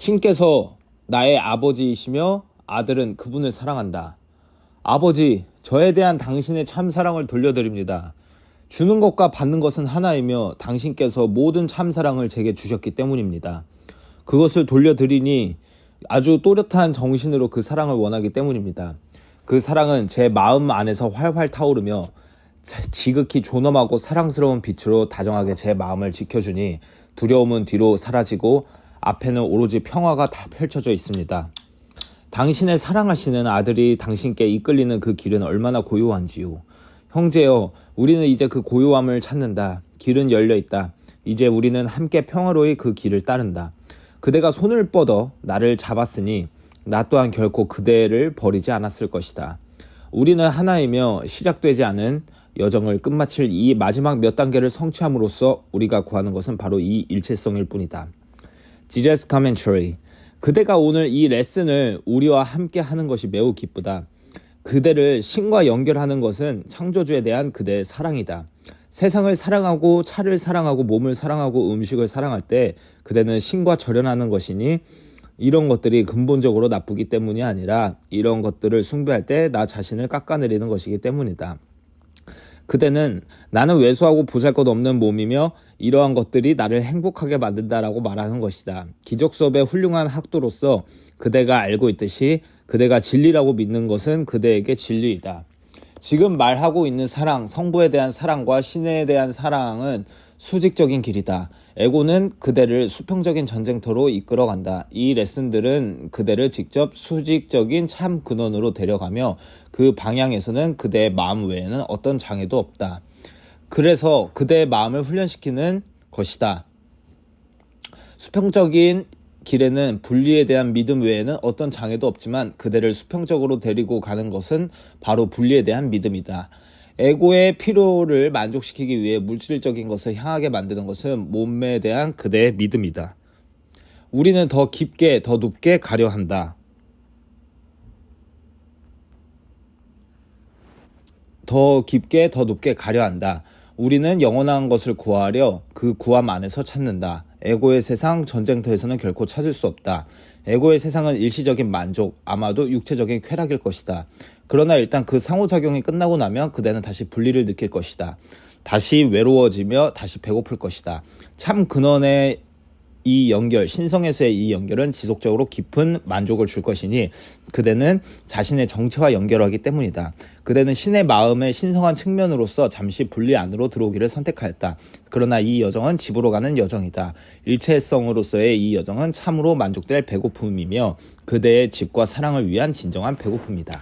신께서 나의 아버지이시며 아들은 그분을 사랑한다. 아버지, 저에 대한 당신의 참 사랑을 돌려드립니다. 주는 것과 받는 것은 하나이며 당신께서 모든 참 사랑을 제게 주셨기 때문입니다. 그것을 돌려드리니 아주 또렷한 정신으로 그 사랑을 원하기 때문입니다. 그 사랑은 제 마음 안에서 활활 타오르며 자- 지극히 존엄하고 사랑스러운 빛으로 다정하게 제 마음을 지켜주니 두려움은 뒤로 사라지고 앞에는 오로지 평화가 다 펼쳐져 있습니다. 당신의 사랑하시는 아들이 당신께 이끌리는 그 길은 얼마나 고요한지요. 형제여, 우리는 이제 그 고요함을 찾는다. 길은 열려 있다. 이제 우리는 함께 평화로이 그 길을 따른다. 그대가 손을 뻗어 나를 잡았으니 나 또한 결코 그대를 버리지 않았을 것이다. 우리는 하나이며 시작되지 않은 여정을 끝마칠 이 마지막 몇 단계를 성취함으로써 우리가 구하는 것은 바로 이 일체성일 뿐이다. 지제스 카멘처리 그대가 오늘 이 레슨을 우리와 함께 하는 것이 매우 기쁘다. 그대를 신과 연결하는 것은 창조주에 대한 그대의 사랑이다. 세상을 사랑하고 차를 사랑하고 몸을 사랑하고 음식을 사랑할 때 그대는 신과 절연하는 것이니 이런 것들이 근본적으로 나쁘기 때문이 아니라 이런 것들을 숭배할 때 나 자신을 깎아내리는 것이기 때문이다. 그대는 나는 왜소하고 보잘것 없는 몸이며 이러한 것들이 나를 행복하게 만든다라고 말하는 것이다. 기적 수업의 훌륭한 학도로서 그대가 알고 있듯이 그대가 진리라고 믿는 것은 그대에게 진리이다. 지금 말하고 있는 사랑, 성부에 대한 사랑과 신에 대한 사랑은 수직적인 길이다. 에고는 그대를 수평적인 전쟁터로 이끌어간다. 이 레슨들은 그대를 직접 수직적인 참 근원으로 데려가며 그 방향에서는 그대의 마음 외에는 어떤 장애도 없다. 그래서 그대의 마음을 훈련시키는 것이다. 수평적인 길에는 분리에 대한 믿음 외에는 어떤 장애도 없지만 그대를 수평적으로 데리고 가는 것은 바로 분리에 대한 믿음이다. 에고의 필요를 만족시키기 위해 물질적인 것을 향하게 만드는 것은 몸에 대한 그대의 믿음이다. 우리는 더 깊게, 더 높게 가려 한다. 더 깊게, 더 높게 가려 한다. 우리는 영원한 것을 구하려 그 구함 안에서 찾는다. 에고의 세상 전쟁터에서는 결코 찾을 수 없다. 에고의 세상은 일시적인 만족, 아마도 육체적인 쾌락일 것이다. 그러나 일단 그 상호작용이 끝나고 나면 그대는 다시 분리를 느낄 것이다. 다시 외로워지며 다시 배고플 것이다. 참 근원의 이 연결, 신성에서의 이 연결은 지속적으로 깊은 만족을 줄 것이니 그대는 자신의 정체와 연결하기 때문이다. 그대는 신의 마음의 신성한 측면으로서 잠시 분리 안으로 들어오기를 선택하였다. 그러나 이 여정은 집으로 가는 여정이다. 일체성으로서의 이 여정은 참으로 만족될 배고픔이며 그대의 집과 사랑을 위한 진정한 배고픔이다.